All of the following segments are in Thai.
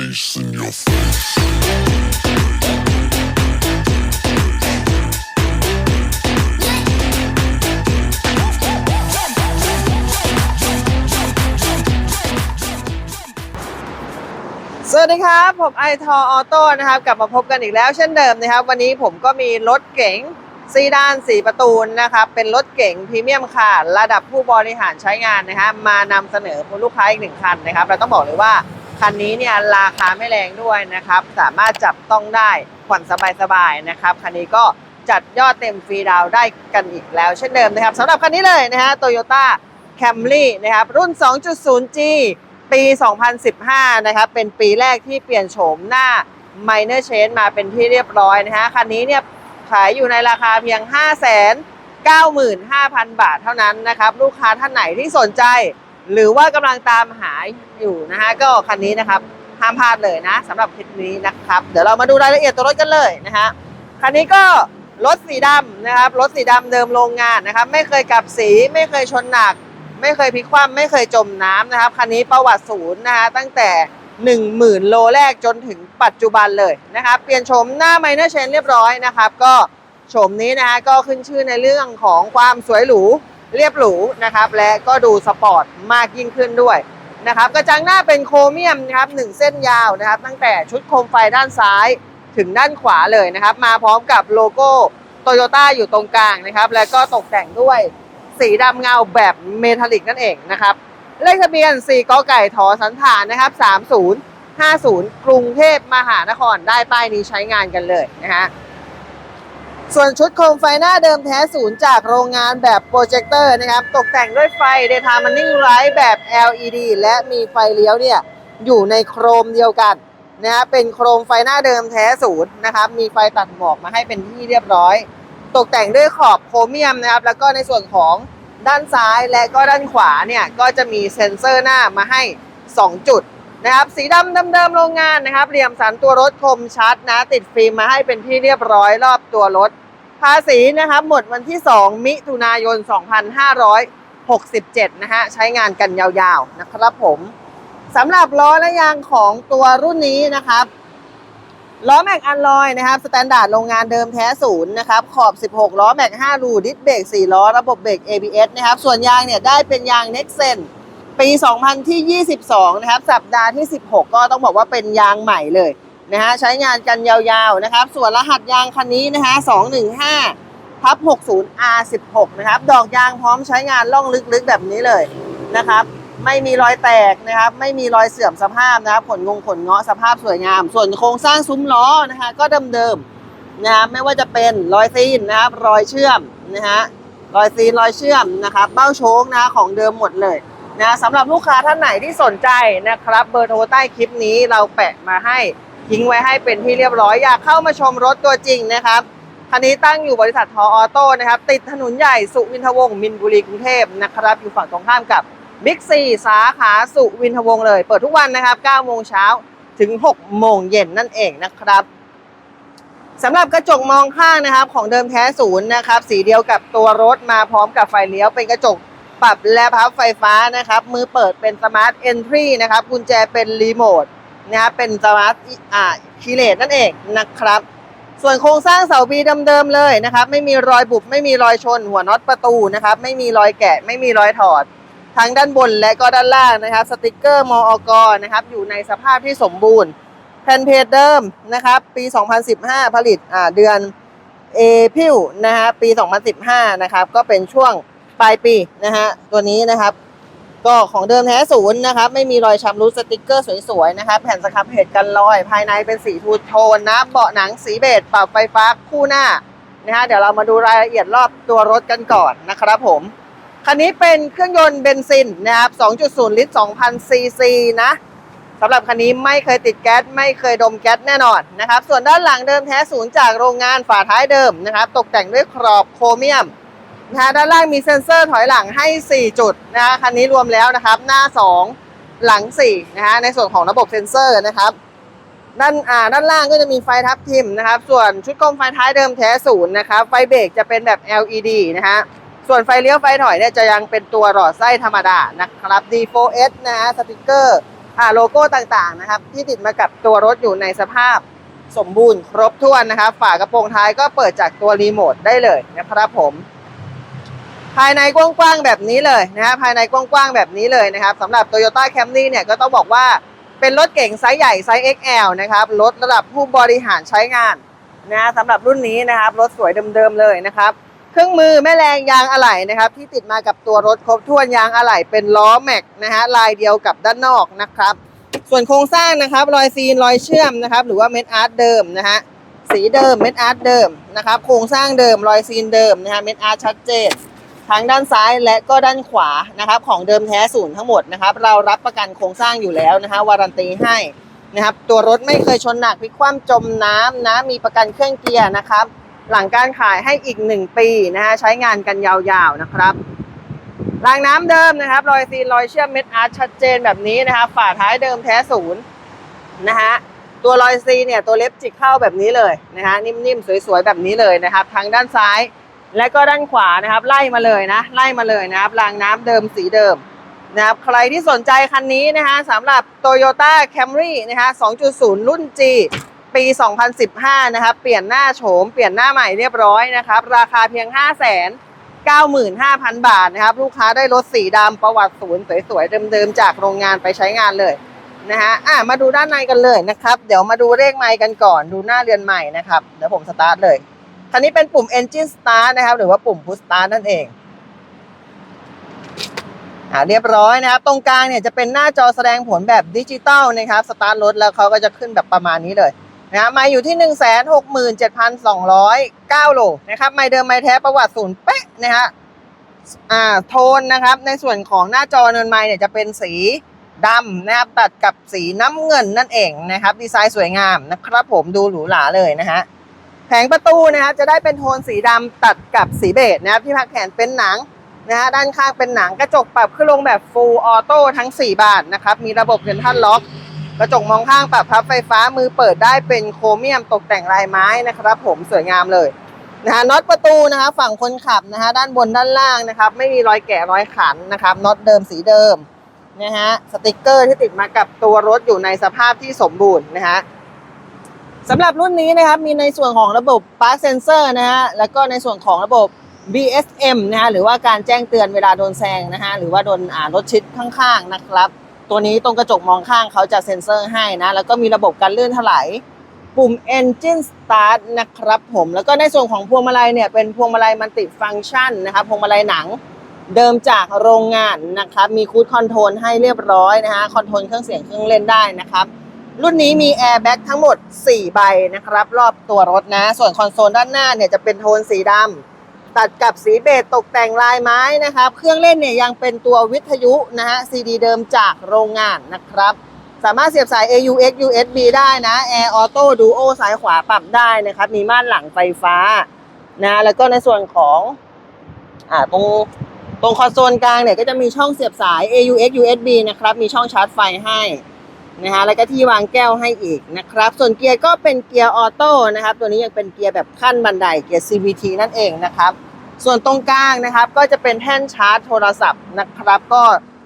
face in your face. สวัสดีครับ ผมไอทอออโต้นะครับ กลับมาพบกันอีกแล้วเช่นเดิมนะครับ วันนี้ผมก็มีรถเก๋งซีดานสีประตูนะครับ เป็นรถเก๋งพรีเมียมคาร์ระดับผู้บริหารใช้งานนะฮะมานำเสนอคุณลูกค้าอีกหนึ่งคันนะครับ เราต้องบอกเลยว่า คันนี้เนี่ยราคาไม่แรงด้วยนะครับ สามารถจับต้องได้ผ่อนสบายๆนะครับ คันนี้ก็จัดยอดเต็มฟรีดาวได้กันอีกแล้วเช่นเดิมนะครับสำหรับคันนี้เลยนะฮะโตโยต้า Camry นะครับ รุ่น 2.0G ปี 2015 นะครับ เป็นปีแรกที่เปลี่ยนโฉมหน้า Minor Change มาเป็นที่เรียบร้อยนะฮะ คันนี้เนี่ยขายอยู่ในราคาเพียง 595,000 บาทเท่านั้นนะครับ ลูกค้าท่านไหนที่สนใจ หรือว่ากำลังตามหาอยู่นะฮะก็คันนี้นะครับห้ามพลาดเลยนะสำหรับคลิปนี้นะครับ เดี๋ยวเรามาดูรายละเอียดตัวรถกันเลยนะฮะคันนี้ก็รถสีดำนะครับรถสีดำเดิมโรงงานนะครับ ไม่เคยกลับสีไม่เคยชนหนัก ไม่เคยพลิกคว่ำไม่เคยจมน้ำนะครับคันนี้ประวัติศูนย์นะฮะตั้งแต่ 10,000 โลแรกจนถึงปัจจุบันเลยนะครับ เปลี่ยนโฉมหน้าไมเนอร์เชนเรียบร้อยนะครับ ก็โฉมนี้นะฮะก็ขึ้นชื่อในเรื่องของความสวยหรู เรียบหรูนะครับ และก็ดูสปอร์ตมากยิ่งขึ้นด้วยนะครับกระจังหน้าเป็นโครเมียมนะครับหนึ่งเส้นยาวนะครับ ตั้งแต่ชุดโคมไฟด้านซ้ายถึงด้านขวาเลยนะครับ มาพร้อมกับโลโก้โตโยต้าอยู่ตรงกลางนะครับ แล้วก็ตกแต่งด้วยสีดำเงาแบบเมทัลลิกนั่นเองนะครับเลขทะเบียน 4กไก่ทอสันฐานนะครับ 3050 กรุงเทพมหานครได้ป้ายนี้ใช้งานกันเลยนะฮะ ส่วนชุดโคมไฟหน้าเดิมแท้ศูนย์จากโรงงานแบบโปรเจคเตอร์นะครับ ตกแต่งด้วยไฟ Daytime Running Light แบบ LED และมีไฟเลี้ยวเนี่ยอยู่ในโครมเดียวกันนะฮะเป็นโครมไฟหน้าเดิมแท้ศูนย์นะครับ มีไฟตัดหมอกมาให้เป็นที่เรียบร้อย ตกแต่งด้วยขอบโครเมียมนะครับ แล้วก็ในส่วนของด้านซ้ายและก็ด้านขวาเนี่ยก็จะมีเซ็นเซอร์หน้ามาให้ 2 จุด นะครับสีดำเดิมๆโรงงานนะครับ เหลี่ยมสันตัวรถคมชัดนะ ติดฟิล์มมาให้เป็นที่เรียบร้อยรอบตัวรถ ภาษีนะครับหมดวันที่ 2 มิถุนายน 2567 นะฮะใช้งานกันยาวๆนะครับผมสำหรับล้อและยางของตัวรุ่นนี้นะครับล้อแม็กอันลอยนะครับสแตนดาร์ดโรงงานเดิมแท้ศูนย์นะครับขอบ 16 ล้อแม็ก5รูดิสเบรก4ล้อ ระบบเบรก ABS นะครับส่วนยางเนี่ยได้เป็นยาง Nexen ปี2000ที่22นะครับ สัปดาห์ที่ 16 ก็ต้องบอกว่าเป็นยางใหม่เลยนะฮะใช้งานกันยาวๆนะครับ ส่วนรหัสยางคันนี้นะฮะ215ทับ60 R16 นะครับ ดอกยางพร้อมใช้งานล่องลึกๆแบบนี้เลยนะครับ ไม่มีรอยแตกนะครับ ไม่มีรอยเสื่อมสภาพนะครับผลงงผลเงาะสภาพสวยงาม ส่วนโครงสร้างซุ้มล้อนะคะก็เดิมๆนะครับไม่ว่าจะเป็นรอยซีนนะครับ รอยเชื่อมนะฮะรอยซีนรอยเชื่อมนะครับ เบ้าโชคนะของเดิมหมดเลย นะสำหรับลูกค้าท่านไหนที่สนใจนะครับ เบอร์โทรใต้คลิปนี้เราแปะมาให้ทิ้งไว้ให้เป็นที่เรียบร้อย อยากเข้ามาชมรถตัวจริงนะครับคันนี้ตั้งอยู่บริษัททอออโต้นะครับ ติดถนนใหญ่สุวินทวงศ์มินบุรีกรุงเทพนะครับ อยู่ฝั่งตรงข้ามกับบิ๊กซีสาขาสุวินทวงศ์เลย เปิดทุกวันนะครับ9โมงเช้าถึง 6 โมงเย็นนั่นเองนะครับสำหรับกระจกมองข้างนะครับ ของเดิมแท้ศูนย์นะครับ สีเดียวกับตัวรถมาพร้อมกับไฟเลี้ยวเป็นกระจก ปรับและพับไฟฟ้านะครับ มือเปิดเป็นสมาร์ทเอนทรีนะครับกุญแจเป็นรีโมทนะครับเป็นสมาร์ทอ่าคีเลตนั่นเองนะครับ ส่วนโครงสร้างเสาบีเดิมๆเลยนะครับ ไม่มีรอยบุบไม่มีรอยชน หัวน็อตประตูนะครับ ไม่มีรอยแกะ ไม่มีรอยถอดทั้งด้านบนและก็ด้านล่างนะครับ สติกเกอร์มออกนะครับ อยู่ในสภาพที่สมบูรณ์แผ่นเพจเดิมนะครับ ปี 2015 ผลิตอ่าเดือนเอพิวนะฮะปี 2015 นะครับ ก็เป็นช่วง ปลายปีนะฮะตัวนี้นะครับ ก็ของเดิมแท้ศูนย์นะครับ ไม่มีรอยชำรุดสติกเกอร์สวยๆนะครับ แผ่นสครับเพจกันรอย ภายในเป็นสีทูโทนนะ เบาะหนังสีเบจปรับไฟฟ้าคู่หน้านะฮะเดี๋ยวเรามาดูรายละเอียดรอบตัวรถกันก่อนนะครับผมคันนี้เป็นเครื่องยนต์เบนซินนะครับ 2.0 ลิตร 2,000 ซีซีนะสำหรับคันนี้ไม่เคยติดแก๊สไม่เคยดมแก๊สแน่นอนนะครับ ส่วนด้านหลังเดิมแท้ศูนย์จากโรงงานฝาท้ายเดิมนะครับ ตกแต่งด้วยขอบโครเมียม นะฮะด้านล่างมีเซ็นเซอร์ถอยหลังให้ 4 จุดนะฮะคันนี้รวมแล้วนะครับ หน้า 2 หลัง4นะฮะในส่วนของระบบเซ็นเซอร์นะครับด้านอ่าด้านล่างก็จะมีไฟทับทิมนะครับ ส่วนชุดกลมไฟท้ายเดิมแท้ศูนย์นะครับไฟเบรกจะเป็นแบบ LED นะฮะส่วนไฟเลี้ยวไฟถอยเนี่ยจะยังเป็นตัวหลอดไส้ธรรมดานะครับ D4S นะฮะสติกเกอร์อ่าโลโก้ต่างๆนะครับ ที่ติดมากับตัวรถอยู่ในสภาพสมบูรณ์ครบถ้วนนะครับ ฝากระโปรงท้ายก็เปิดจากตัวรีโมทได้เลยนะครับผม ภายในกว้างๆแบบนี้เลยนะฮะภายในกว้างๆแบบนี้เลยนะครับสำหรับ Toyota Camry เนี่ยก็ต้องบอกว่าเป็นรถเก๋งไซส์ใหญ่ไซส์ XL นะครับรถระดับผู้บริหารใช้งานนะสำหรับรุ่นนี้นะครับรถสวยเดิมๆเลยนะครับเครื่องมือแม่แรงยางอะไหล่นะครับที่ติดมากับตัวรถครบถ้วนยางอะไหล่เป็นล้อแม็กนะฮะลายเดียวกับด้านนอกนะครับ ส่วนโครงสร้างนะครับรอยซีนรอยเชื่อมนะครับหรือว่าเม็ดอาร์ตเดิมนะฮะสีเดิมเม็ดอาร์ตเดิมนะครับโครงสร้างเดิมรอยซีนเดิมนะฮะเม็ดอาร์ตชัดเจน ทั้งด้านซ้ายและก็ด้านขวานะครับของเดิมแท้ศูนย์ทั้งหมดนะครับ เรารับประกันโครงสร้างอยู่แล้วนะฮะวารันตีให้นะครับ ตัวรถไม่เคยชนหนักพลิกคว่ำจมน้ำนะมีประกันเครื่องเกียร์นะครับ หลังการขายให้อีก 1 ปีนะฮะใช้งานกันยาวๆนะครับรางน้ำเดิมนะครับ รอยซีนรอยเชื่อมเม็ดอาร์ตชัดเจนแบบนี้นะครับฝาท้ายเดิมแท้ศูนย์นะฮะตัวรอยซีเนี่ยตัวเล็บจิกเข้าแบบนี้เลยนะฮะนิ่มๆ สวยๆ แบบนี้เลยนะครับทั้งด้านซ้าย และก็ด้านขวานะครับ ไล่มาเลยนะ ไล่มาเลยนะครับรางน้ำเดิมสีเดิมนะครับใครที่สนใจคันนี้นะฮะสำหรับ Toyota Camry นะฮะ2.0 รุ่น G ปี 2015 นะครับ เปลี่ยนหน้าโฉม เปลี่ยนหน้าใหม่เรียบร้อยนะครับ ราคาเพียง 5 9 5 0 0 0 บาทนะครับ ลูกค้าได้รถสีดำประวัติศูนย์สวยๆ เดิมๆ จากโรงงานไปใช้งานเลยนะฮะอะมาดูด้านในกันเลยนะครับ เดี๋ยวมาดูเลขไมค์กันก่อน ดูหน้าเรือนใหม่นะครับ เดี๋ยวผมสตาร์ทเลย คันนี้เป็นปุ่ม Engine Start นะครับ หรือว่าปุ่ม Push Start นั่นเองอ่าเรียบร้อยนะครับ ตรงกลางเนี่ยจะเป็นหน้าจอแสดงผลแบบดิจิตอลนะครับสตาร์ทรถแล้วเขาก็จะขึ้นแบบประมาณนี้เลยนะมาอยู่ที่ 1 6 7 2 0 9 โลนะครับไม่เดิมไม่แท้ประวัติศูนย์เป๊ะนะฮะอ่าโทนนะครับ ในส่วนของหน้าจอเนินไม้เนี่ยจะเป็นสีดำนะครับตัดกับสีน้ำเงินนั่นเองนะครับ ดีไซน์สวยงามนะครับผมดูหรูหราเลยนะฮะ แผงประตูนะครับจะได้เป็นโทนสีดำตัดกับสีเบจนะครับที่พักแขนเป็นหนังนะฮะด้านข้างเป็นหนังกระจกปรับขึ้นลงแบบ Full Auto ทั้ง 4 บานนะครับมีระบบเซ็นทรัลล็อกกระจกมองข้างปรับพับไฟฟ้ามือเปิดได้เป็นโครเมียมตกแต่งลายไม้นะครับ ผมสวยงามเลยนะฮะน็อตประตูนะคะฝั่งคนขับนะฮะด้านบนด้านล่างนะครับไม่มีรอยแกะรอยขันนะครับน็อตเดิมสีเดิมนะฮะสติกเกอร์ที่ติดมากับตัวรถอยู่ในสภาพที่สมบูรณ์นะฮะ สำหรับรุ่นนี้นะครับมีในส่วนของระบบ Park Sensor นะฮะแล้วก็ในส่วนของระบบ BSM นะฮะหรือว่าการแจ้งเตือนเวลาโดนแซงนะฮะหรือว่าโดนอ่ารถชิดข้างๆนะครับ ตัวนี้ตรงกระจกมองข้างเขาจะเซ็นเซอร์ให้นะ แล้วก็มีระบบการเลื่อนถลายปุ่ม Engine Start นะครับผม แล้วก็ในส่วนของพวงมาลัยเนี่ยเป็นพวงมาลัยมันติฟัง c t ชันนะครับพวงมาลัยหนังเดิมจากโรงงานนะครับ มีคูดคอนโทรลให้เรียบร้อยนะฮะคอนโทรลเครื่องเสียงเครื่องเล่นได้นะครับ รุ่นนี้มีแอร์แบ็กทั้งหมด 4 ใบนะครับ รอบตัวรถนะ ส่วนคอนโซลด้านหน้าเนี่ยจะเป็นโทนสีดำตัดกับสีเบจตกแต่งลายไม้นะครับ เครื่องเล่นเนี่ยยังเป็นตัววิทยุนะฮะซีดีเดิมจากโรงงานนะครับ สามารถเสียบสาย AUX USB ได้นะ Air Auto Duo ซ้ายขวาปรับได้นะครับ มีม่านหลังไฟฟ้านะแล้วก็ในส่วนของอ่าตรงตรงคอนโซลกลางเนี่ยก็จะมีช่องเสียบสาย AUX USB นะครับ มีช่องชาร์จไฟให้ นะฮะแล้วก็ที่วางแก้วให้อีกนะครับ ส่วนเกียร์ก็เป็นเกียร์ออโต้นะครับ ตัวนี้ยังเป็นเกียร์แบบขั้นบันไดเกียร์ CVT นั่นเองนะครับ ส่วนตรงกลางนะครับ ก็จะเป็นแท่นชาร์จโทรศัพท์นะครับ ก็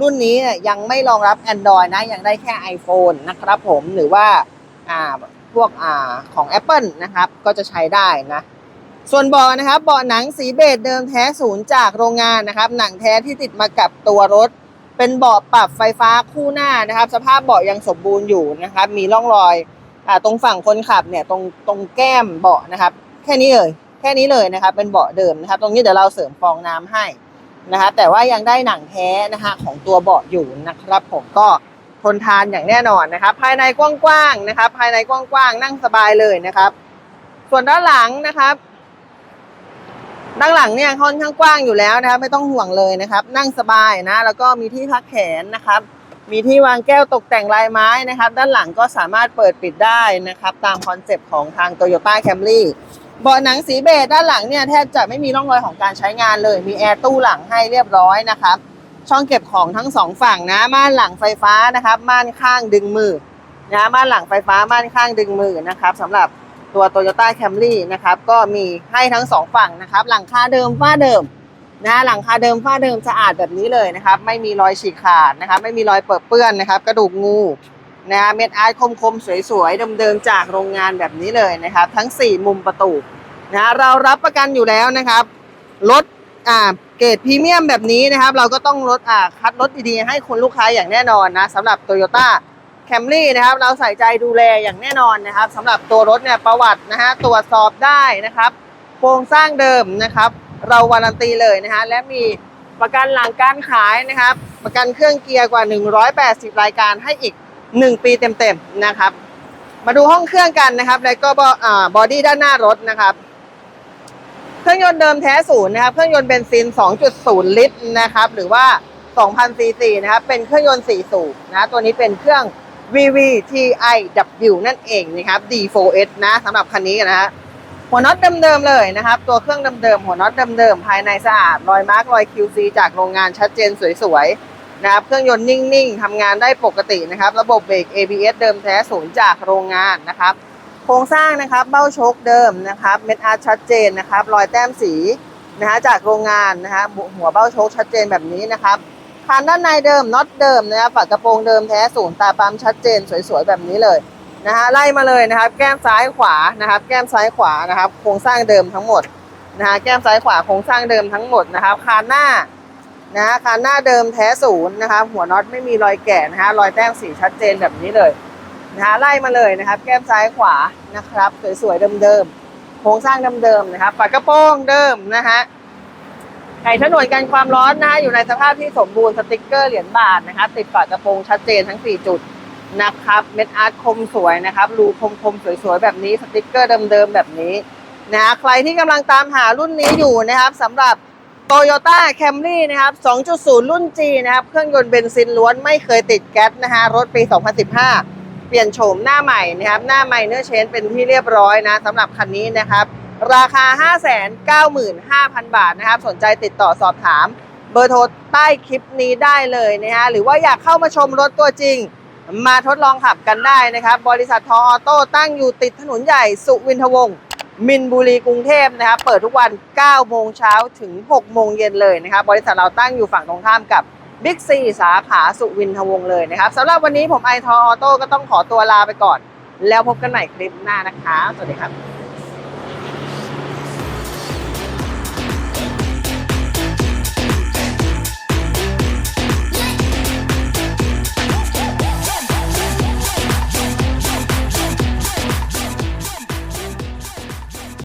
รุ่นนี้เนี่ยยังไม่รองรับ Android นะ ยังได้แค่ iPhone นะครับผมหรือว่าอ่าพวกอ่าของ Apple นะครับ ก็จะใช้ได้นะส่วนเบาะนะครับเบาะหนังสีเบจเดิมแท้ศูนย์จากโรงงานนะครับ หนังแท้ที่ติดมากับตัวรถ เป็นเบาะปรับไฟฟ้าคู่หน้านะครับ สภาพเบาะยังสมบูรณ์อยู่นะครับ มีร่องรอยอ่าตรงฝั่งคนขับเนี่ยตรงตรงแก้มเบาะนะครับ แค่นี้เลยแค่นี้เลยนะครับ เป็นเบาะเดิมนะครับ ตรงนี้เดี๋ยวเราเสริมฟองน้ำให้นะคะแต่ว่ายังได้หนังแท้นะคะของตัวเบาะอยู่นะครับ ผมก็ทนทานอย่างแน่นอนนะครับ ภายในกว้างๆนะครับ ภายในกว้างๆนั่งสบายเลยนะครับ ส่วนด้านหลังนะครับ ด้านหลังเนี่ยค่อนข้างกว้างอยู่แล้วนะครับไม่ต้องห่วงเลยนะครับ นั่งสบายนะ แล้วก็มีที่พักแขนนะครับ มีที่วางแก้วตกแต่งลายไม้นะครับ ด้านหลังก็สามารถเปิดปิดได้นะครับ ตามคอนเซปต์ของทาง Toyota Camry เบาะหนังสีเบจด้านหลังเนี่ยแทบจะไม่มีร่องรอยของการใช้งานเลย มีแอร์ตู้หลังให้เรียบร้อยนะครับ ช่องเก็บของทั้งสองฝั่งนะม่านหลังไฟฟ้านะครับ ม่านข้างดึงมือนะม่านหลังไฟฟ้าม่านข้างดึงมือนะครับสำหรับ ตัว Toyota Camry นะครับก็มีให้ทั้งสองฝั่งนะครับ หลังคาเดิมฝ้าเดิมนะหลังคาเดิมฝ้าเดิมสะอาดแบบนี้เลยนะครับ ไม่มีรอยฉีกขาดนะครับ ไม่มีรอยเปิดเปื้อนนะครับ กระดูกงูนะเม็ดอาร์ตคมๆ สวยๆเดิมๆจากโรงงานแบบนี้เลยนะครับ ทั้ง 4 มุมประตูนะเรารับประกันอยู่แล้วนะครับรถอ่าเกรดพรีเมียมแบบนี้นะครับ เราก็ต้องลดอ่าคัดรถดีๆ ให้คุณลูกค้าอย่างแน่นอนนะสำหรับ Toyota Camry นะครับเราใส่ใจดูแลอย่างแน่นอนนะครับสำหรับตัวรถเนี่ยประวัตินะฮะตรวจสอบได้นะครับ โครงสร้างเดิมนะครับ เราวารันตีเลยนะฮะและมีประกันหลังการขายนะครับ ประกันเครื่องเกียร์กว่า 180 รายการให้อีก 1 ปีเต็มๆนะครับ มาดูห้องเครื่องกันนะครับ แล้วก็บอดี้ด้านหน้ารถนะครับ เครื่องยนต์เดิมแท้ศูนย์นะครับ เครื่องยนต์เบนซิน 2.0 ลิตรนะครับ หรือว่า 2,000ซีซีนะครับ เป็นเครื่องยนต์4สูบนะ ตัวนี้เป็นเครื่อง VVTiW นั่นเองนะครับ D4S นะสำหรับคันนี้นะฮะหัวน็อตเดิมๆเลยนะครับ ตัวเครื่องเดิมๆหัวน็อตเดิมๆภายในสะอาดรอยมาร์กรอย QC จากโรงงานชัดเจนสวยๆนะครับเครื่องยนต์นิ่งๆทำงานได้ปกตินะครับ ระบบเบรก ABS เดิมแท้ศูนย์จากโรงงานนะครับ โครงสร้างนะครับเบ้าโชคเดิมนะครับเม็ดอาร์ชัดเจนนะครับรอยแต้มสีนะฮะจากโรงงานนะฮะหัวเบ้าโชคชัดเจนแบบนี้นะครับ คานด้านในเดิมน็อตเดิมนะครับฝากระโปรงเดิมแท้ศูนย์ตาปั๊มชัดเจนสวยๆแบบนี้เลยนะฮะไล่มาเลยนะครับ แก้มซ้ายขวานะครับ แก้มซ้ายขวานะครับ โครงสร้างเดิมทั้งหมดนะฮะแก้มซ้ายขวาโครงสร้างเดิมทั้งหมดนะครับคานหน้านะฮะคานหน้าเดิมแท้ศูนย์นะครับ หัวน็อตไม่มีรอยแกะนะฮะรอยแต้มสีชัดเจนแบบนี้เลยนะฮะไล่มาเลยนะครับ แก้มซ้ายขวานะครับ สวยๆเดิมๆโครงสร้างเดิมๆนะครับฝากระโปรงเดิมนะฮะ ไก่ฉนวนกันความร้อนนะฮะอยู่ในสภาพที่สมบูรณ์สติกเกอร์เหรียญบาทนะครับติดฝากระโปรงชัดเจนทั้ง 4 จุดนะครับเม็ดอาร์ตคมสวยนะครับรูคมคมๆสวยๆ แบบนี้สติกเกอร์เดิมๆ แบบนี้นะฮะใครที่กำลังตามหารุ่นนี้อยู่นะครับสำหรับ Toyota Camry นะครับ 2.0 รุ่น G นะครับ เครื่องยนต์เบนซินล้วนไม่เคยติดแก๊สนะฮะรถปี 2015 เปลี่ยนโฉมหน้าใหม่นะครับ หน้าใหม่เนื้อเชนเป็นที่เรียบร้อยนะสำหรับคันนี้นะครับ ราคา 595,000 บาทนะครับ สนใจติดต่อสอบถาม เบอร์โทรใต้คลิปนี้ได้เลยนะฮะหรือว่าอยากเข้ามาชมรถตัวจริง มาทดลองขับกันได้นะครับ บริษัททออโต้ตั้งอยู่ติดถนนใหญ่สุวินทวงศ์มินบุรีกรุงเทพนะครับ เปิดทุกวัน 9 โมงเช้าถึง 6 โมงเย็นเลยนะครับ บริษัทเราตั้งอยู่ฝั่งตรงข้ามกับบิ๊กซีสาขาสุวินทวงศ์เลยนะครับสำหรับวันนี้ผมไอทออโต้ก็ต้องขอตัวลาไปก่อน แล้วพบกันใหม่คลิปหน้านะคะ สวัสดีครับ